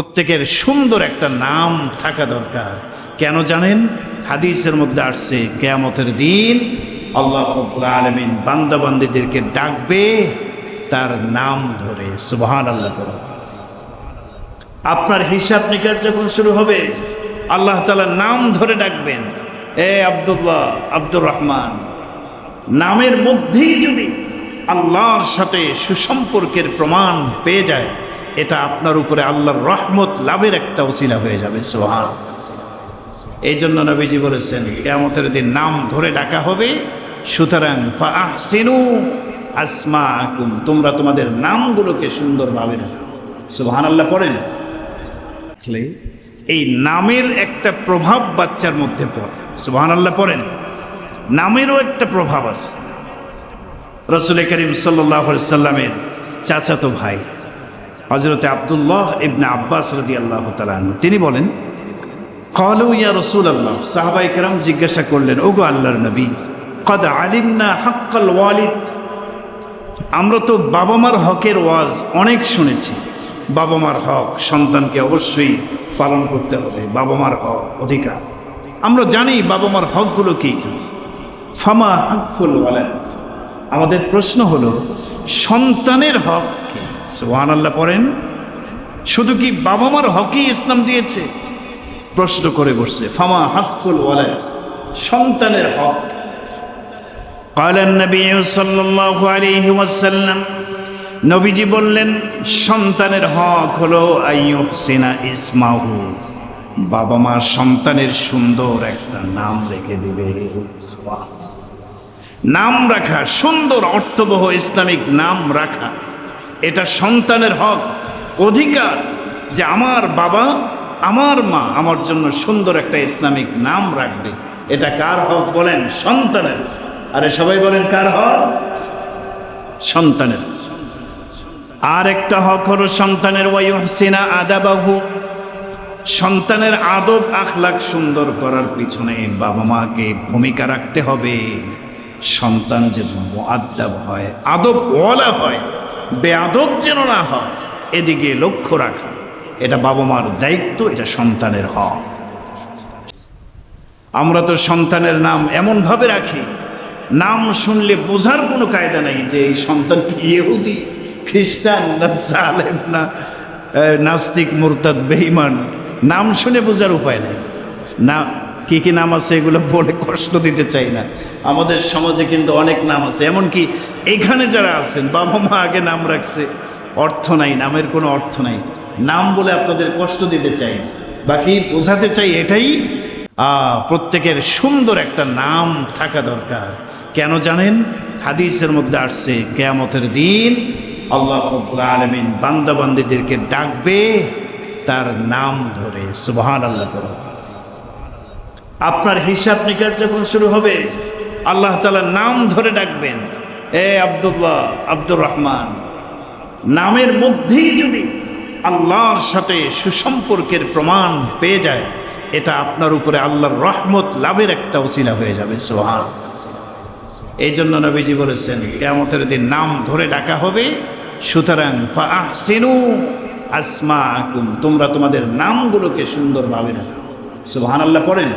প্রত্যেকের সুন্দর একটা নাম থাকা দরকার। কেন জানেন? হাদিসের মধ্যে আসছে, কেয়ামতের দিন আল্লাহ রব্বুল আলমিন বান্দাবান্দিদেরকে ডাকবে, তার নাম ধরে। সুবহান আল্লাহ আপনার হিসাব নিকাশ যখন শুরু হবে, আল্লাহ তালা নাম ধরে ডাকবেন, এ আব্দুল্লাহ, আব্দুর রহমান, নামের মধ্যেই যদি আল্লাহর সাথে সুসম্পর্কের প্রমাণ পেয়ে যায় এটা আপনার উপরে আল্লাহর রহমত, লাভের একটা ওসিলা হয়ে যাবে সোহান এই জন্য নবীজি বলেছেন কেমতের দিন নাম ধরে ডাকা হবে, সুতরাং ফাহসিনু আসমা আকুম তোমরা তোমাদের নামগুলোকে সুন্দরভাবে সুবহান আল্লাহ পড়েন। এই নামের একটা প্রভাব বাচ্চার মধ্যে পড়ে। সোহান আল্লাহ পড়েন। নামেরও একটা প্রভাব আছে। রসুল করিম সাল্লাহ সাল্লামের চাচাতো ভাই। হজরতে আবদুল্লাহ ইবনা আব্বাস রদি আল্লাহ তালু তিনি বলেন, কলু ইয়া রসুল আল্লাহ সাহাবাই কেরাম জিজ্ঞাসা করলেন, ওগো আল্লাহর নবী, কদ আলিম না হাক্কাল ওয়ালিদ? আমরা তো বাবা মার হকের ওয়াজ অনেক শুনেছি। বাবা মার হক সন্তানকে অবশ্যই পালন করতে হবে বাবা মার হক অধিকার। আমরা জানি বাবা মার হকগুলো কী কী। ফামা হাক্কুল ওয়ালাদ। আমাদের প্রশ্ন হলো, সন্তানের হক কি? সোহান আল্লাহ পড়েন শুধু কি বাবা মার হকই ইসলাম দিয়েছে প্রশ্ন করে বসছে ফামা হাক্কুল ওয়ালাদ সন্তানের হক কি? قال النبي صلى الله عليه وسلم নবীজি বললেন সন্তানের হক হলো আইয়ুহসিনা ইসমাহু বাবা মা সন্তানের সুন্দর একটা নাম রেখে দিবে নাম রাখা সুন্দর অর্থবহ ইসলামিক নাম রাখা এটা সন্তানের হক, অধিকার যে আমার বাবা, আমার মা আমার জন্য সুন্দর একটা ইসলামিক নাম রাখবে। এটা কার হক বলেন? সন্তানের। আরে সবাই বলেন কার হক? সন্তানের। আর একটা হক হলো সন্তানের ওয়াইহসিনা আদাবাহু। সন্তানের আদব আখলাক সুন্দর করার পিছনে বাবা মাকে ভূমিকা রাখতে হবে। সন্তান যেন আদাব হয় আদব ওয়ালা হয় বেআদব যেন না হয়, এদিকে লক্ষ্য রাখা। এটা বাবা মার দায়িত্ব, এটা সন্তানের হক। আমরা তো সন্তানের নাম এমনভাবে রাখি, নাম শুনলে বোঝার কোনো কায়দা নাই যে এই সন্তান কি ইহুদি, খ্রিস্টান না সালেম না নাস্তিক, মুরতাদ, বেঈমান। নাম শুনে বোঝার উপায় নেই। না কি কি নাম আছে এগুলো বলে কষ্ট দিতে চাই না। আমাদের সমাজে কিন্তু অনেক নাম আছে। এমনকি এখানে যারা আছেন, বাবা মা আগে নাম রাখছে। অর্থ নাই, নামের কোনো অর্থ নাই। নাম বলে আপনাদের কষ্ট দিতে চাই। বাকি বোঝাতে চাই এটাই প্রত্যেকের সুন্দর একটা নাম থাকা দরকার। কেন জানেন? হাদিসের মধ্যে আসছে, কেয়ামতের দিন আল্লাহ রব্বুল আলমিন বান্দাবান্দিদেরকে ডাকবে, তার নাম ধরে। সুবহান আল্লাহ করো আপনার হিসাব নিকার যখন শুরু হবে, আল্লাহ তালা নাম ধরে ডাকবেন, এ আব্দুল্লাহ, আব্দুর রহমান। নামের মধ্যেই যদি আল্লাহর সাথে সুসম্পর্কের প্রমাণ পেয়ে যায়, এটা আপনার উপরে আল্লাহর রহমত লাভের একটা ওসিলা হয়ে যাবে সোহান এই জন্য নবীজি বলেছেন কেমতের দিন নাম ধরে ডাকা হবে, সুতরাং ফাহসিনু আসমা আকুম। তোমরা তোমাদের নামগুলোকে সুন্দরভাবে রাখো। সুবহান আল্লাহ পড়েন?